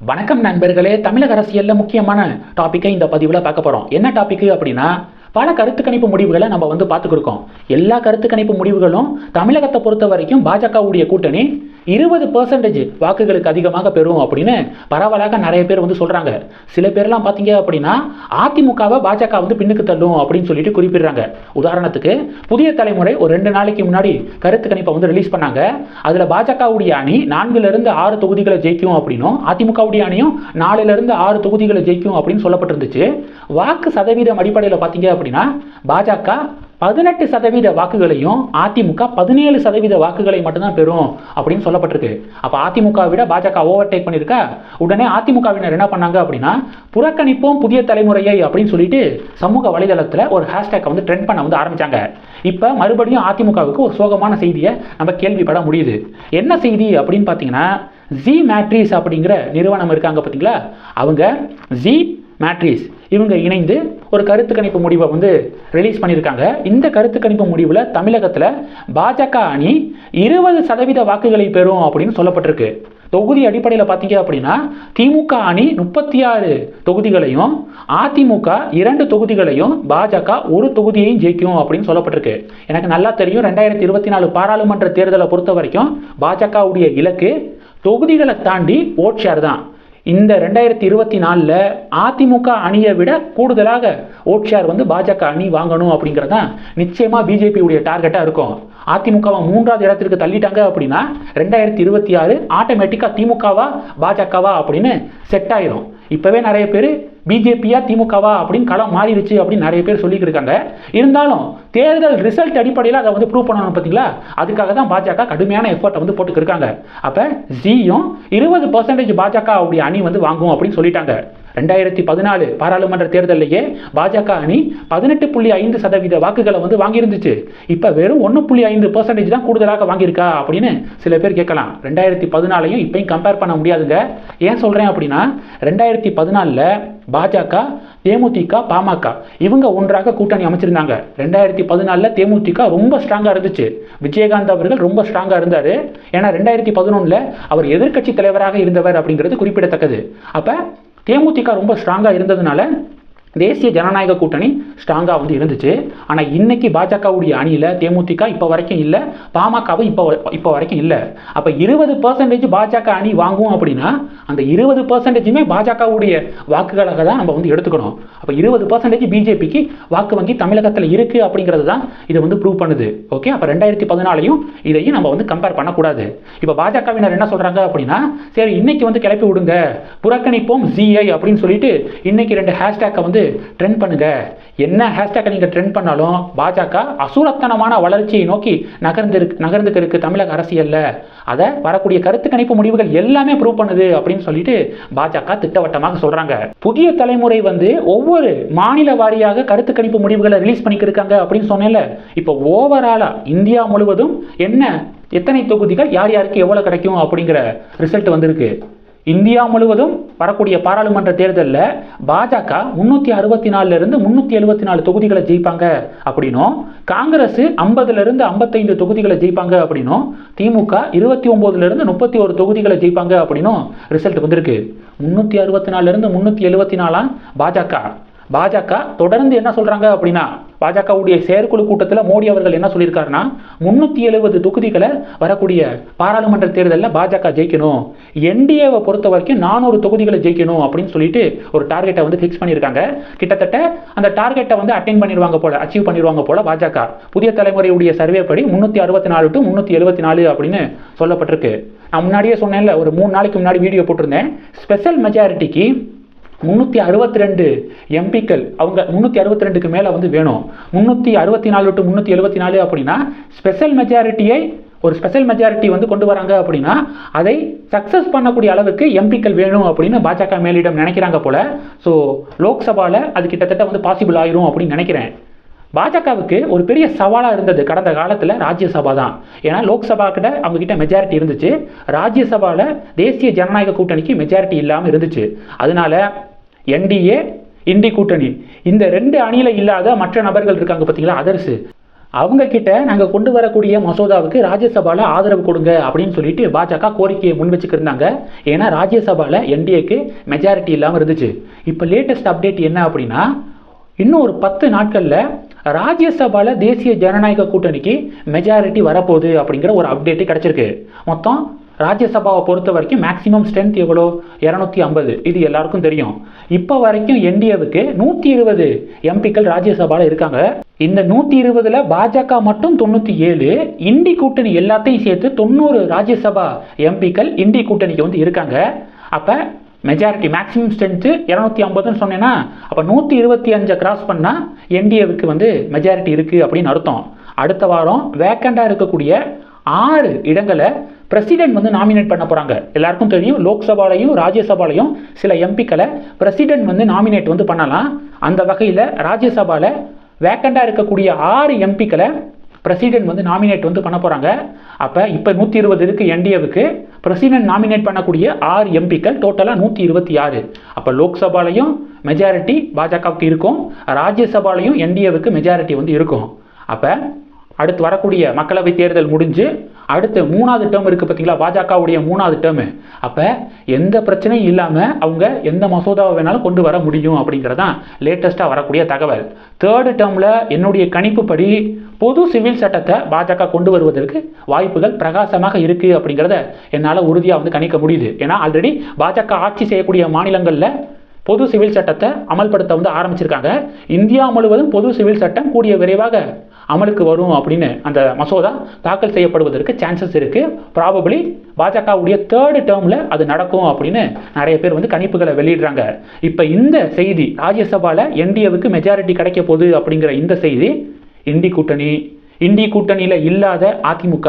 வணக்கம் நண்பர்களே தமிழக அரசியல்ல முக்கியமான டாப்பிக்கை இந்த பதிவில் பார்க்க போகிறோம் என்ன டாபிக் அப்படின்னா பல கருத்து கணிப்பு முடிவுகளை நம்ம வந்து பார்த்துக்கிருக்கோம். எல்லா கருத்து கணிப்பு முடிவுகளும் தமிழகத்தை பொறுத்த வரைக்கும் பாஜகவுடைய கூட்டணி இருபது பர்சன்டேஜ் வாக்குகளுக்கு அதிகமாக பெறும் அப்படின்னு பரவலாக நிறைய பேர் வந்து சொல்கிறாங்க சில பேர்லாம் பார்த்தீங்க அப்படின்னா அதிமுகவை பாஜக வந்து பின்னுக்கு தள்ளும் அப்படின்னு சொல்லிட்டு குறிப்பிடுறாங்க. உதாரணத்துக்கு புதிய தலைமுறை ஒரு ரெண்டு நாளைக்கு முன்னாடி கருத்து கணிப்பை வந்து ரிலீஸ் பண்ணாங்க. அதில் பாஜகவுடைய அணி நான்குலேருந்து ஆறு தொகுதிகளை ஜெயிக்கும் அப்படின்னும் அதிமுகவுடைய அணியும் நாலுலேருந்து ஆறு தொகுதிகளை ஜெயிக்கும் அப்படின்னு சொல்லப்பட்டிருந்துச்சு. வாக்கு சதவீதம் அடிப்படையில் பார்த்தீங்க அப்படின்னா பாஜக பதினெட்டு சதவீத வாக்குகளையும் அதிமுக பதினேழு சதவீத வாக்குகளை மட்டும்தான் பெறும் அப்படின்னு சொல்லப்பட்டிருக்கு. அப்போ அதிமுக விட பாஜக ஓவர்டேக் பண்ணியிருக்கா? உடனே அதிமுகவினர் என்ன பண்ணாங்க அப்படின்னா புறக்கணிப்போம் புதிய தலைமுறையை அப்படின்னு சொல்லிட்டு சமூக வலைதளத்தில் ஒரு ஹேஷ்டேக் வந்து ட்ரெண்ட் பண்ண வந்து ஆரம்பிச்சாங்க. இப்போ மறுபடியும் அதிமுகவுக்கு ஒரு சோகமான செய்தியை நம்ம கேள்விப்பட முடியுது. என்ன செய்தி அப்படின்னு பார்த்தீங்கன்னா ஜி மேட்ரிஸ் அப்படிங்கிற நிறுவனம் இருக்காங்க பார்த்தீங்களா அவங்க ஜி மேட்ரிஸ் இவங்க இணைந்து ஒரு கருத்து கணிப்பு முடிவை வந்து ரிலீஸ் பண்ணியிருக்காங்க. இந்த கருத்து கணிப்பு முடிவில் தமிழகத்தில் பாஜக அணி இருபது சதவீத வாக்குகளை பெறும் அப்படின்னு சொல்லப்பட்டிருக்கு. தொகுதி அடிப்படையில் பார்த்தீங்க அப்படின்னா திமுக அணி முப்பத்தி ஆறு தொகுதிகளையும் அதிமுக இரண்டு தொகுதிகளையும் பாஜக ஒரு தொகுதியையும் ஜெயிக்கும் அப்படின்னு சொல்லப்பட்டிருக்கு. எனக்கு நல்லா தெரியும் ரெண்டாயிரத்தி இருபத்தி நாலு பாராளுமன்ற தேர்தலை பொறுத்த வரைக்கும் பாஜகவுடைய இலக்கு தொகுதிகளை தாண்டி ஓட் ஷேர் தான். இந்த ரெண்டாயிரத்தி இருபத்தி நாலில் அதிமுக அணியை விட கூடுதலாக ஓட் ஷேர் வந்து பாஜக அணி வாங்கணும் அப்படிங்கிறது தான் நிச்சயமாக பிஜேபியுடைய டார்கெட்டாக இருக்கும். அதிமுகவை மூன்றாவது இடத்திற்கு தள்ளிட்டாங்க அப்படின்னா ரெண்டாயிரத்தி இருபத்தி ஆறு ஆட்டோமேட்டிக்காக திமுகவா பாஜகவா அப்படின்னு செட் ஆயிரும். இப்போவே நிறைய பேர் பிஜேபியா திமுகவா அப்படின்னு களம் மாறிடுச்சு அப்படின்னு நிறைய பேர் சொல்லிட்டு இருக்காங்க. இருந்தாலும் தேர்தல் ரிசல்ட் அடிப்படையில் அதை வந்து ப்ரூவ் பண்ணணும் பார்த்தீங்களா? அதுக்காக தான் பாஜக கடுமையான எஃபர்ட்டை வந்து போட்டுக்கிருக்காங்க அப்போ ஜியும் இருபது பர்சன்டேஜ் பாஜக அப்படி அணி வந்து வாங்கும் அப்படின்னு சொல்லிட்டாங்க. ரெண்டாயிரத்தி பதினாலு பாராளுமன்ற தேர்தலையே பாஜக அணி பதினெட்டு புள்ளி ஐந்து சதவீத வாக்குகளை வந்து வாங்கியிருந்துச்சு. இப்போ வெறும் ஒன்று புள்ளி ஐந்து பர்சன்டேஜ் தான் கூடுதலாக வாங்கியிருக்கா அப்படின்னு சில பேர் கேட்கலாம். ரெண்டாயிரத்தி பதினாலையும் இப்பயும் கம்பேர் பண்ண முடியாதுங்க. ஏன் சொல்கிறேன் அப்படின்னா ரெண்டாயிரத்தி பதினாலில் பாஜக தேமுதிக பாமக இவங்க ஒன்றாக கூட்டணி அமைச்சிருந்தாங்க. ரெண்டாயிரத்தி பதினாலில் தேமுதிக ரொம்ப ஸ்ட்ராங்காக இருந்துச்சு. விஜயகாந்த் அவர்கள் ரொம்ப ஸ்ட்ராங்காக இருந்தார். ஏன்னா ரெண்டாயிரத்தி பதினொன்றில் அவர் எதிர்க்கட்சி தலைவராக இருந்தவர் அப்படிங்கிறது குறிப்பிடத்தக்கது. அப்போ தேமுதிக ரொம்ப ஸ்ட்ராங்காக இருந்ததுனால தேசிய ஜனநாயக கூட்டணி ஸ்ட்ராங்காக வந்து இருந்துச்சு. ஆனால் இன்னைக்கு பாஜகவுடைய அணியில் தேமுதிக இப்போ வரைக்கும் இல்லை பாமகவும் இப்போ இப்போ வரைக்கும் இல்லை. அப்போ இருபது பர்சன்டேஜ் பாஜக அணி வாங்குவோம் அப்படின்னா அந்த இருபது பர்சன்டேஜுமே பாஜகவுடைய வாக்குகளாக தான் நம்ம வந்து எடுத்துக்கணும். அப்போ இருபது பர்சன்டேஜ் பிஜேபிக்கு வாக்கு வங்கி தமிழகத்தில் இருக்குது அப்படிங்கிறது தான் இதை வந்து ப்ரூவ் பண்ணுது. ஓகே அப்போ ரெண்டாயிரத்தி பதினாலையும் இதையும் நம்ம வந்து கம்பேர் பண்ணக்கூடாது. இப்போ பாஜகவினர் என்ன சொல்கிறாங்க அப்படின்னா சரி இன்னைக்கு வந்து கிளப்பி விடுங்க. புறக்கணிப்போம் ஜிஐ அப்படின்னு சொல்லிட்டு இன்னைக்கு ரெண்டு ஹேஷ்டேக்கை வந்து ட்ரெண்ட் பண்ணுங்க. என்ன ஹேஷ்டேக்கை நீங்கள் ட்ரெண்ட் பண்ணாலும் பாஜக அசூரத்தனமான வளர்ச்சியை நோக்கி நகர்ந்து நகர்ந்துக்கு இருக்கு தமிழக அரசியலில். அதை வரக்கூடிய கருத்து கணிப்பு முடிவுகள் எல்லாமே ப்ரூவ் பண்ணுது அப்படின்னு சொல்லிட்டு பாஜக திட்டவட்டமாக சொல்றாங்க. புதிய தலைமுறை வந்து ஒவ்வொரு மாநில வாரியாக கருத்து கணிப்பு முடிவுகளை ரிலீஸ் பண்ணிக்கிருக்காங்க அப்படின்னு சொன்னேன்ல. இப்போ ஓவராலா இந்தியா முழுவதும் என்ன எத்தனை தொகுதிகள் யார் யாருக்கு எவ்வளோ கிடைக்கும் அப்படிங்கிற ரிசல்ட் வந்திருக்கு. இந்தியா முழுவதும் வரக்கூடிய பாராளுமன்ற தேர்தலில் பாஜக முன்னூற்றி அறுபத்தி நாலுலேருந்து முந்நூற்றி எழுபத்தி நாலு தொகுதிகளை ஜெயிப்பாங்க அப்படின்னும் காங்கிரஸ் ஐம்பதுலேருந்து ஐம்பத்தைந்து தொகுதிகளை ஜெயிப்பாங்க அப்படின்னும் திமுக இருபத்தி ஒம்போதுலேருந்து முப்பத்தி ஒரு தொகுதிகளை ஜெயிப்பாங்க அப்படின்னும் ரிசல்ட் வந்திருக்கு. முந்நூற்றி அறுபத்தி நாலுலேருந்து முந்நூற்றி எழுபத்தி நாலாம் பாஜக? பாஜக தொடர்ந்து என்ன சொல்றாங்க அப்படின்னா பாஜகவுடைய செயற்குழு கூட்டத்தில் மோடி அவர்கள் என்ன சொல்லியிருக்காருன்னா முந்நூற்றி எழுபது தொகுதிகளை வரக்கூடிய பாராளுமன்ற தேர்தலில் பாஜக ஜெயிக்கணும். என்டிஏவை பொறுத்த வரைக்கும் நானூறு தொகுதிகளை ஜெயிக்கணும் அப்படின்னு சொல்லிட்டு ஒரு டார்கெட்டை வந்து ஃபிக்ஸ் பண்ணியிருக்காங்க. கிட்டத்தட்ட அந்த டார்கெட்டை வந்து அட்டைன் பண்ணிடுவாங்க போல அச்சீவ் பண்ணிடுவாங்க போல பாஜக. புதிய தலைமுறையுடைய சர்வே படி முன்னூற்றி அறுபத்தி நாலு டு முந்நூற்றி எழுபத்தி நாலு அப்படின்னு சொல்லப்பட்டிருக்கு. நான் முன்னாடியே சொன்னேன்ல ஒரு மூணு நாளைக்கு முன்னாடி வீடியோ போட்டிருந்தேன். ஸ்பெஷல் மெஜாரிட்டிக்கு முந்நூற்றி அறுபத்தி ரெண்டு எம்பிக்கள் அவங்க முந்நூற்றி அறுபத்தி ரெண்டுக்கு மேலே வந்து வேணும். முந்நூற்றி அறுபத்தி நாலு டு முந்நூற்றி எழுபத்தி நாலு அப்படின்னா ஸ்பெஷல் மெஜாரிட்டியை ஒரு ஸ்பெஷல் மெஜாரிட்டி வந்து கொண்டு வராங்க அப்படின்னா அதை சக்ஸஸ் பண்ணக்கூடிய அளவுக்கு எம்பிக்கள் வேணும் அப்படின்னு பாஜக மேலிடம் நினைக்கிறாங்க போல. ஸோ லோக்சபாவில் அது கிட்டத்தட்ட வந்து பாசிபிள் ஆயிரும் அப்படின்னு நினைக்கிறேன். பாஜகவுக்கு ஒரு பெரிய சவாலாக இருந்தது கடந்த காலத்தில் ராஜ்யசபா தான். ஏன்னா லோக்சபா கிட்ட அவங்க கிட்ட மெஜாரிட்டி இருந்துச்சு. ராஜ்யசபாவில் தேசிய ஜனநாயக கூட்டணிக்கு மெஜாரிட்டி இல்லாமல் இருந்துச்சு. அதனால என்டிஏ இண்டி கூட்டணி. இந்த ரெண்டு அணியில் இல்லாத மற்ற நபர்கள் இருக்காங்க பார்த்தீங்களா? அதர்ஸு. அவங்க கிட்ட நாங்கள் கொண்டு வரக்கூடிய மசோதாவுக்கு ராஜ்யசபாவில் ஆதரவு கொடுங்க அப்படின்னு சொல்லிட்டு பாஜக கோரிக்கையை முன் வச்சுக்கிருந்தாங்க ஏன்னா ராஜ்யசபாவில் என்டிஏக்கு மெஜாரிட்டி இல்லாமல் இருந்துச்சு. இப்போ லேட்டஸ்ட் அப்டேட் என்ன அப்படின்னா இன்னும் ஒரு பத்து நாட்களில் ராஜ்யசபால தேசிய ஜனநாயக கூட்டணிக்கு மெஜாரிட்டி வரப்போகுது அப்படிங்கிற ஒரு அப்டேட்டு கிடச்சிருக்கு. மொத்தம் ராஜ்யசபாவை பொறுத்த வரைக்கும் மேக்ஸிமம் ஸ்ட்ரென்த் எவ்வளோ? இரநூத்தி ஐம்பது. இது எல்லாருக்கும் தெரியும். இப்போ வரைக்கும் என்டிஏவுக்கு நூற்றி இருபது எம்பிக்கள் ராஜ்யசபாவில் இருக்காங்க. இந்த நூற்றி இருபதில் பாஜக மட்டும் தொண்ணூற்றி ஏழு இண்டி கூட்டணி எல்லாத்தையும் சேர்த்து தொண்ணூறு ராஜ்யசபா எம்பிக்கள் இண்டி கூட்டணிக்கு வந்து இருக்காங்க. அப்போ மெஜாரிட்டி மேக்ஸிமம் ஸ்ட்ரென்த்து இரநூத்தி ஐம்பதுன்னு சொன்னேன்னா அப்போ நூற்றி இருபத்தி அஞ்சை கிராஸ் பண்ணால் என்டிஏவுக்கு வந்து மெஜாரிட்டி இருக்குது அப்படின்னு அர்த்தம். அடுத்த வாரம் வேக்கண்டாக இருக்கக்கூடிய ஆறு இடங்களை பிரசிடென்ட் வந்து நாமினேட் பண்ண போகிறாங்க எல்லாருக்கும் தெரியும் லோக்சபாலையும் ராஜ்யசபாலையும் சில எம்பிக்களை பிரசிடென்ட் வந்து நாமினேட் வந்து பண்ணலாம். அந்த வகையில் ராஜ்யசபாவில் வேக்கண்டாக இருக்கக்கூடிய ஆறு எம்பிக்களை பிரசிடென்ட் வந்து நாமினேட் வந்து பண்ண போகிறாங்க அப்போ இப்போ நூற்றி இருபது இருக்குது என்டிஏவுக்கு பிரசிடென்ட் நாமினேட் பண்ணக்கூடிய ஆறு எம்பிக்கள் டோட்டலாக நூற்றி இருபத்தி ஆறு. அப்போ லோக்சபாலையும் மெஜாரிட்டி பாஜகவுக்கு இருக்கும். ராஜ்யசபாலையும் என்டிஏவுக்கு மெஜாரிட்டி வந்து இருக்கும். அப்போ அடுத்து வரக்கூடிய மக்களவை தேர்தல் முடிஞ்சு அடுத்து மூணாவது டேர்ம் இருக்குது பார்த்தீங்களா பாஜகவுடைய மூணாவது டேர்மு அப்போ எந்த பிரச்சனையும் இல்லாமல் அவங்க எந்த மசோதாவை வேணாலும் கொண்டு வர முடியும் அப்படிங்கிறதான் லேட்டஸ்ட்டாக வரக்கூடிய தகவல். தேர்டு டேர்மில் என்னுடைய கணிப்புப்படி பொது சிவில் சட்டத்தை பாஜக கொண்டு வருவதற்கு வாய்ப்புகள் பிரகாசமாக இருக்குது அப்படிங்கிறத என்னால் உறுதியாக வந்து கணிக்க முடியுது. ஏன்னா ஆல்ரெடி பாஜக ஆட்சி செய்யக்கூடிய மாநிலங்களில் பொது சிவில் சட்டத்தை அமல்படுத்த வந்து ஆரம்பிச்சிருக்காங்க. இந்தியா முழுவதும் பொது சிவில் சட்டம் கூடிய விரைவாக அமலுக்கு வரும் அப்படின்னு அந்த மசோதா தாக்கல் செய்யப்படுவதற்கு சான்சஸ் இருக்குது ப்ராபபிளி பாஜகவுடைய தேர்டு டேர்மில் அது நடக்கும் அப்படின்னு நிறைய பேர் வந்து கணிப்புகளை வெளியிடுறாங்க. இப்போ இந்த செய்தி ராஜ்யசபாவில் என்டிஏவுக்கு மெஜாரிட்டி கிடைக்க போகுது அப்படிங்கிற இந்த செய்தி இண்டி கூட்டணி இந்திய கூட்டணியில் இல்லாத அதிமுக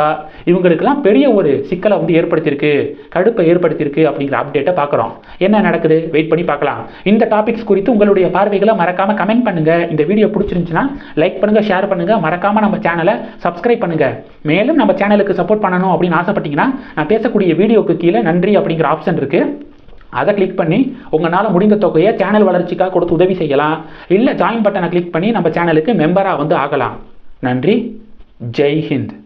இவங்களுக்கெல்லாம் பெரிய ஒரு சிக்கலை வந்து ஏற்படுத்தியிருக்கு கடுப்பை ஏற்படுத்தியிருக்கு அப்படிங்கிற அப்டேட்டை பார்க்குறோம். என்ன நடக்குது? வெயிட் பண்ணி பார்க்கலாம். இந்த டாபிக்ஸ் குறித்து உங்களுடைய பார்வைகளை மறக்காமல் கமெண்ட் பண்ணுங்கள் இந்த வீடியோ பிடிச்சிருந்துச்சுன்னா லைக் பண்ணுங்கள் ஷேர் பண்ணுங்கள் மறக்காமல் நம்ம சேனலை சப்ஸ்கிரைப் பண்ணுங்கள் மேலும் நம்ம சேனலுக்கு சப்போர்ட் பண்ணணும் அப்படின்னு ஆசைப்பட்டீங்கன்னா நான் பேசக்கூடிய வீடியோக்கு கீழே நன்றி அப்படிங்கிற ஆப்ஷன் இருக்குது அதை கிளிக் பண்ணி உங்களால் முடிந்த தொகையை சேனல் வளர்ச்சிக்காக கொடுத்து உதவி செய்யலாம். இல்லை ஜாயின் பட்டனை கிளிக் பண்ணி நம்ம சேனலுக்கு மெம்பராக வந்து ஆகலாம். நன்றி. ஜெய் ஹிந்த்.